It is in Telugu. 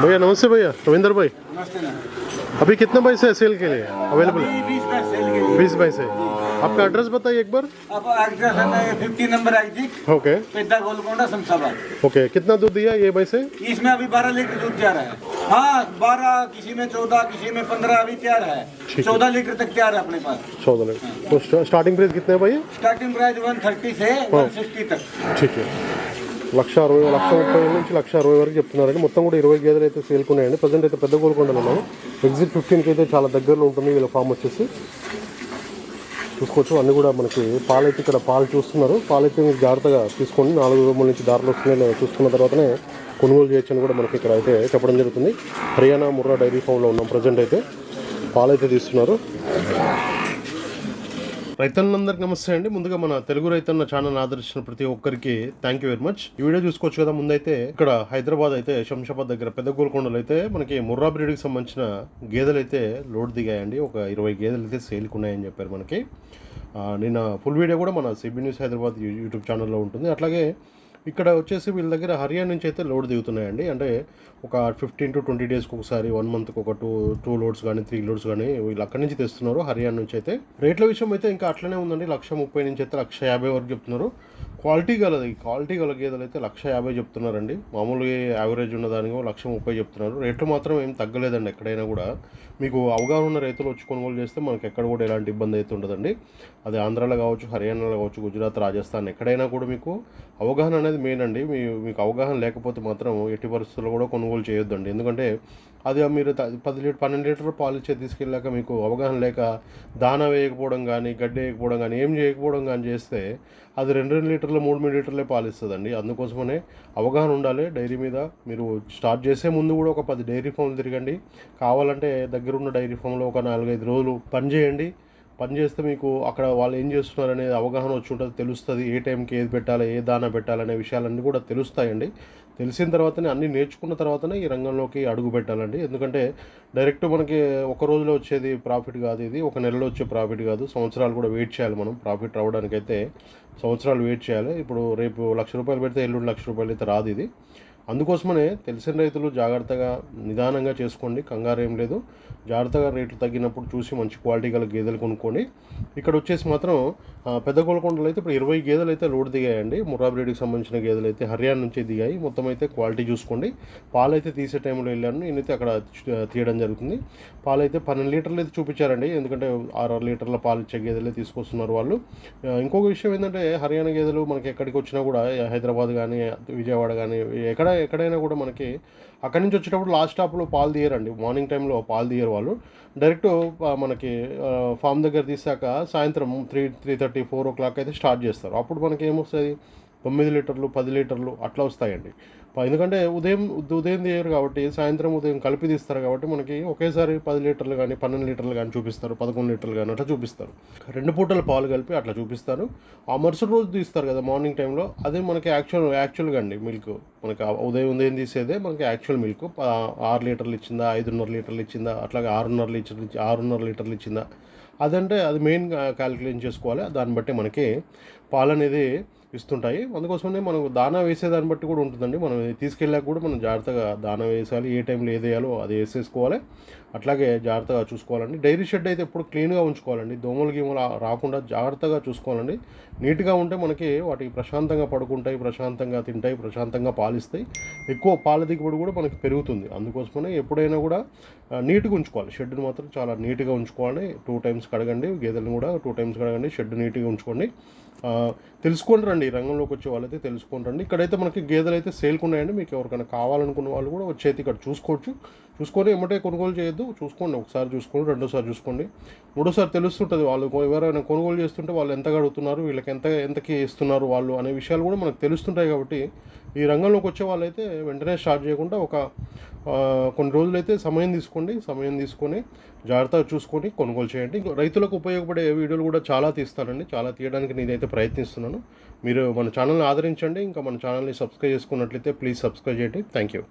भैया नमस्ते भैया। रविंदर भाई। नमस्ते अभी कितने पैसे है सेल के लिए अवेलेबल है? बीस पैसे आपका एड्रेस बताइए एक बार। अब एड्रेस है ना फिफ्टी नंबर आई थी। ओके ओके कितना दूध दिया ये पैसे इसमें अभी बारह लीटर दूध तैयार है। हाँ बारह किसी में चौदह किसी में पंद्रह अभी तैयार है। चौदह लीटर तक तैयार है अपने पास। चौदह लीटर। तो स्टार्टिंग प्राइस कितने है भैया? स्टार्टिंग प्राइस वन थर्टी से वन सिक्सटी तक। ठीक है। లక్ష అరవై లక్ష ముప్పై నుంచి లక్ష అరవై వరకు చెప్తున్నారండి. మొత్తం కూడా ఇరవై గేదెలు అయితే సేల్కున్నాయండి ప్రజెంట్ అయితే పెద్ద గోల్కొండలో ఉన్నాము ఎగ్జిట్ ఫిఫ్టీన్కి అయితే చాలా దగ్గరలో ఉంటుంది వీళ్ళ ఫామ్ వచ్చేసి. చూసుకోవచ్చు. అన్నీ కూడా మనకి పాలైతే ఇక్కడ పాలు చూస్తున్నారు. పాలు అయితే మీరు జాగ్రత్తగా తీసుకోండి. నాలుగు రూముల నుంచి దారిలో వస్తున్నాయి. నేను చూసుకున్న తర్వాతనే కొనుగోలు చేయొచ్చు అని కూడా మనకి ఇక్కడ అయితే చెప్పడం జరుగుతుంది. హర్యానా ముర్రా డైరీ ఫామ్లో ఉన్నాం. ప్రజెంట్ అయితే పాలైతే తీస్తున్నారు. రైతన్నందరికీ నమస్తే అండి. ముందుగా మన తెలుగు రైతన్న ఛానల్ ఆదరించిన ప్రతి ఒక్కరికి థ్యాంక్ యూ వెరీ మచ్ ఈ వీడియో చూసుకోవచ్చు కదా ముందైతే ఇక్కడ హైదరాబాద్ అయితే శంషాబాద్ దగ్గర పెద్ద గోల్కొండలు అయితే మనకి ముర్రా బ్రీడ్కి సంబంధించిన గేదెలు అయితే లోడ్ దిగాయండి. ఒక ఇరవై గేదెలు అయితే సేల్కి ఉన్నాయని చెప్పారు మనకి. నిన్న ఫుల్ వీడియో కూడా మన సిబి న్యూస్ హైదరాబాద్ యూట్యూబ్ ఛానల్లో ఉంటుంది. అట్లాగే ఇక్కడ వచ్చేసి వీళ్ళ దగ్గర హర్యానా నుంచి అయితే లోడ్ దిగుతున్నాయండి. అంటే ఒక ఫిఫ్టీన్ టు ట్వంటీ డేస్కి ఒకసారి వన్ మంత్కి ఒక టూ టూ లోడ్స్ కానీ త్రీ లోడ్స్ కానీ వీళ్ళు అక్కడి నుంచి తెస్తున్నారు హర్యానా నుంచి అయితే. రేట్ల విషయం అయితే ఇంకా అట్లనే ఉందండి. లక్ష ముప్పై నుంచి అయితే లక్ష యాభై వరకు చెప్తున్నారు. క్వాలిటీ గలది క్వాలిటీ గల గేదెలు అయితే లక్ష యాభై చెప్తున్నారండి. మామూలుగా యావరేజ్ ఉన్నదానికో లక్ష ముప్పై చెప్తున్నారు. రేట్లు మాత్రం ఏం తగ్గలేదండి ఎక్కడైనా కూడా. మీకు అవగాహన ఉన్న రైతులు వచ్చి కొనుగోలు చేస్తే మనకి ఎక్కడ కూడా ఎలాంటి ఇబ్బంది అయితే ఉండదండి. అది ఆంధ్రాలో కావచ్చు హర్యానాలో కావచ్చు గుజరాత్ రాజస్థాన్ ఎక్కడైనా కూడా మీకు అవగాహన అనేది మెయిన్ అండి. మీ మీకు అవగాహన లేకపోతే మాత్రం ఎట్టి పరిస్థితుల్లో కూడా కొనుగోలు చేయొద్దండి. ఎందుకంటే అది మీరు పది లీటర్ పన్నెండు లీటర్ పాలు ఇచ్చే తీసుకెళ్ళాక మీకు అవగాహన లేక దానా వేయకపోవడం కానీ గడ్డి వేయకపోవడం కానీ ఏం చేయకపోవడం కానీ చేస్తే అది రెండు రెండు లీటర్లు మూడు మూడు లీటర్లే పాలు ఇస్తుందండి అందుకోసమనే అవగాహన ఉండాలి. డైరీ మీద మీరు స్టార్ట్ చేసే ముందు కూడా ఒక పది డైరీ ఫామ్లు తిరగండి. కావాలంటే దగ్గరున్న డైరీ ఫామ్లో ఒక నాలుగైదు రోజులు పని చేయండి పని చేస్తే మీకు అక్కడ వాళ్ళు ఏం చేస్తున్నారు అనేది అవగాహన వచ్చి ఉంటుంది తెలుస్తుంది. ఏ టైంకి ఏది పెట్టాలి ఏ దానా పెట్టాలనే విషయాలన్నీ కూడా తెలుస్తాయండి. తెలిసిన తర్వాతనే అన్నీ నేర్చుకున్న తర్వాతనే ఈ రంగంలోకి అడుగు పెట్టాలండి. ఎందుకంటే డైరెక్ట్ మనకి ఒక రోజులో వచ్చేది ప్రాఫిట్ కాదు ఇది ఒక నెలలో వచ్చే ప్రాఫిట్ కాదు. సంవత్సరాలు కూడా వెయిట్ చేయాలి మనం. ప్రాఫిట్ రావడానికైతే సంవత్సరాలు వెయిట్ చేయాలి. ఇప్పుడు రేపు లక్ష రూపాయలు పెడితే ఎల్లుండి లక్ష రూపాయలు అయితే రాదు ఇది. అందుకోసమనే తెలిసిన రైతులు జాగ్రత్తగా నిదానంగా చేసుకోండి. కంగారు ఏం లేదు. జాగ్రత్తగా రేట్లు తగ్గినప్పుడు చూసి మంచి క్వాలిటీ గల గేదెలు కొనుక్కోండి ఇక్కడ వచ్చేసి మాత్రం పెద్ద గోల్కొండలో అయితే ఇప్పుడు ఇరవై గేదెలు అయితే లోడ్ దిగాయండి. మురాబ్రేడికి సంబంధించిన గేదెలు అయితే హర్యానా నుంచి దిగాయి. మొత్తం అయితే క్వాలిటీ చూసుకోండి. పాలు అయితే తీసే టైంలో వెళ్ళాను. నేనైతే అక్కడ తీయడం జరుగుతుంది. పాలు అయితే పన్నెండు లీటర్లు అయితే చూపించారండి. ఎందుకంటే ఆరు ఆరు లీటర్ల పాలు ఇచ్చే గేదెలే తీసుకొస్తున్నారు వాళ్ళు. ఇంకొక విషయం ఏంటంటే హర్యానా గేదెలు మనకి ఎక్కడికి వచ్చినా కూడా హైదరాబాద్ కానీ విజయవాడ కానీ ఎక్కడ ఎక్కడైనా కూడా మనకి అక్కడి నుంచి వచ్చేటప్పుడు లాస్ట్ స్టాప్లో పాలు తీయరండి. మార్నింగ్ టైంలో పాలు తీయరు వాళ్ళు. డైరెక్ట్ మనకి ఫామ్ దగ్గర తీసాక సాయంత్రం three three thirty four o'clock అయితే స్టార్ట్ చేస్తారు. అప్పుడు మనకి ఏమొస్తుంది తొమ్మిది లీటర్లు పది లీటర్లు అట్లా వస్తాయండి. ఎందుకంటే ఉదయం ఉదయం తీయరు కాబట్టి సాయంత్రం ఉదయం కలిపి తీస్తారు కాబట్టి మనకి ఒకేసారి పది లీటర్లు కానీ పన్నెండు లీటర్లు కానీ చూపిస్తారు పదకొండు లీటర్లు కానీ అట్లా చూపిస్తారు. రెండు పూటల పాలు కలిపి అట్లా చూపిస్తారు. ఆ మరుసటి రోజు తీస్తారు కదా మార్నింగ్ టైంలో అదే మనకి యాక్చువల్ యాక్చువల్గా అండి మిల్క్. మనకి ఉదయం ఉదయం తీసేదే మనకి యాక్చువల్ మిల్క్. ఆరు లీటర్లు ఇచ్చిందా ఐదున్నర లీటర్లు ఇచ్చిందా అట్లాగే ఆరున్నర లీటర్లు ఇచ్చి ఆరున్నర లీటర్లు ఇచ్చిందా. అదంటే అది మెయిన్ క్యాలిక్యులేట్ చేసుకోవాలి. దాన్ని బట్టి మనకి పాలు అనేది ఇస్తుంటాయి. అందుకోసమే మనం దానా వేసేదాన్ని బట్టి కూడా ఉంటుందండి. మనం తీసుకెళ్ళాక కూడా మనం జాగ్రత్తగా దానా వేసాలి ఏ టైంలో ఏది వేయాలో అది వేసేసుకోవాలి. అట్లాగే జాగ్రత్తగా చూసుకోవాలండి. డైరీ షెడ్ అయితే ఎప్పుడు క్లీన్గా ఉంచుకోవాలండి. దోమలు గీమలు రాకుండా జాగ్రత్తగా చూసుకోవాలండి. నీట్గా ఉంటే మనకి వాటికి ప్రశాంతంగా పడుకుంటాయి ప్రశాంతంగా తింటాయి ప్రశాంతంగా పాలిస్తాయి. ఎక్కువ పాల దిగుబడి కూడా మనకి పెరుగుతుంది. అందుకోసమనే ఎప్పుడైనా కూడా నీట్గా ఉంచుకోవాలి. షెడ్ని మాత్రం చాలా నీట్గా ఉంచుకోవాలి. టూ టైమ్స్ కడగండి. గేదెలను కూడా టూ టైమ్స్ కడగండి. షెడ్ నీట్గా ఉంచుకోండి. తెలుసుకోండి రండి. రండి ఈ రంగంలోకి వచ్చే వాళ్ళైతే తెలుసుకోండి ఇక్కడైతే మనకి గేదెలు అయితే సేల్కి ఉన్నాయండి మీకు ఎవరికైనా కావాలనుకున్న వాళ్ళు కూడా వచ్చి అయితే ఇక్కడ చూసుకోవచ్చు. చూసుకొని ఎమ్మటే కొనుగోలు చేయొద్దు. చూసుకోండి ఒకసారి చూసుకోండి రెండోసారి చూసుకోండి. మూడోసారి తెలుస్తుంటుంది వాళ్ళు ఎవరైనా కొనుగోలు చేస్తుంటే వాళ్ళు ఎంత అడుగుతున్నారు వీళ్ళకి ఎంత ఎంతకి ఇస్తున్నారు వాళ్ళు అనే విషయాలు కూడా మనకు తెలుస్తుంటాయి కాబట్టి ఈ రంగంలోకి వచ్చే వాళ్ళైతే వెంటనే స్టార్ట్ చేయకుండా ఒక కొన్ని రోజులైతే సమయం తీసుకోండి సమయం తీసుకొని జాగ్రత్తగా చూసుకొని కొనుగోలు చేయండి. రైతులకు ఉపయోగపడే వీడియోలు కూడా చాలా తీస్తానండి. చాలా తీయడానికి నేనైతే ప్రయత్నిస్తున్నాను. మీరు మన ఛానల్ని ఆదరించండి. ఇంకా మన ఛానల్ని సబ్స్క్రైబ్ చేసుకున్నట్లయితే ప్లీజ్ సబ్స్క్రైబ్ చేయండి. Thank you.